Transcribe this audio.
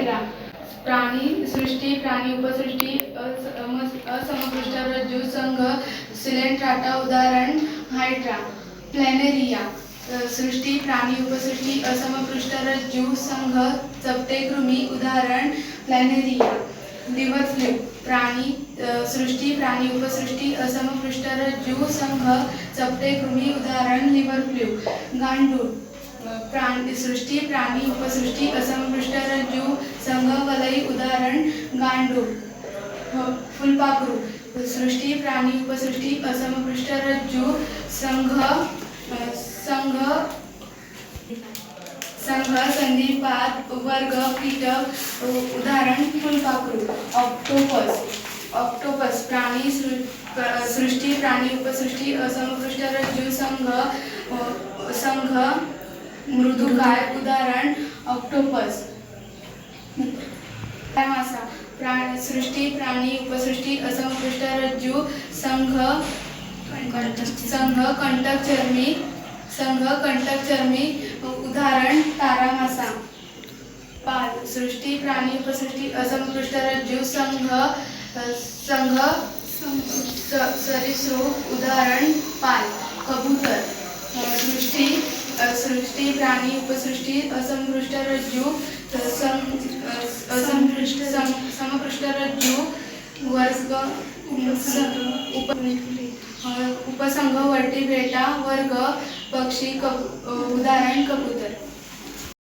Hydra प्राणी सृष्टी प्राणी उपसृष्टी अस- रज्जू संघ सिलेंट्राटा उदाहरण हायड्रा प्लॅनेरिया. सृष्टी प्राणी उपसृष्टी असमपृष्ठ रज्जू संघ चपटे कृमी उदाहरण प्लॅनेरिया. लिव्हर प्राणी सृष्टी प्राणी उपसृष्टी असमपृष्ठ रज्जू संघ चपटे कृमी उदाहरण लिव्हर फ्लू गांडूळ. प्राणी सृष्टी प्राणी उपसृष्टी असमपृष्ठ रज्जू संघ वलई उदाहरण गांडूळ फुलपाखरू सृष्टी प्राणी उपसृष्टी असमपृष्ठ रज्जू संघ संघ संघ संधिपात वर्ग कीटक उदाहरण फुलपाखरू ऑक्टोपस ऑक्टोपस प्राणी सृष्टी प्राणी उपसृष्टी असमपृष्ठ रज्जू संघ संघ मृदुकाय उदाहरण ऑक्टोपस. मासा? प्राण सृष्टी प्राणी उपसृष्टी असंकृष्ट रज्जू संघ संघ कंटक चर्मी संघ कंटक चर्मी उदाहरण तारा मासा. पाल सृष्टी प्राणी उपसृष्टी असंकृष्ट रज्जू संघ संघ स- सरीसृप उदाहरण पाल कबूतर अ, सृष्टी अ, सृष्टी प्राणी उपसृष्टी असंपृष्ट रज्जू असंपृष्ट सम सम रज्जू वर्ग उप उपसंघ वर्टी बेटा वर्ग पक्षी कप उदाहरण कबूतर.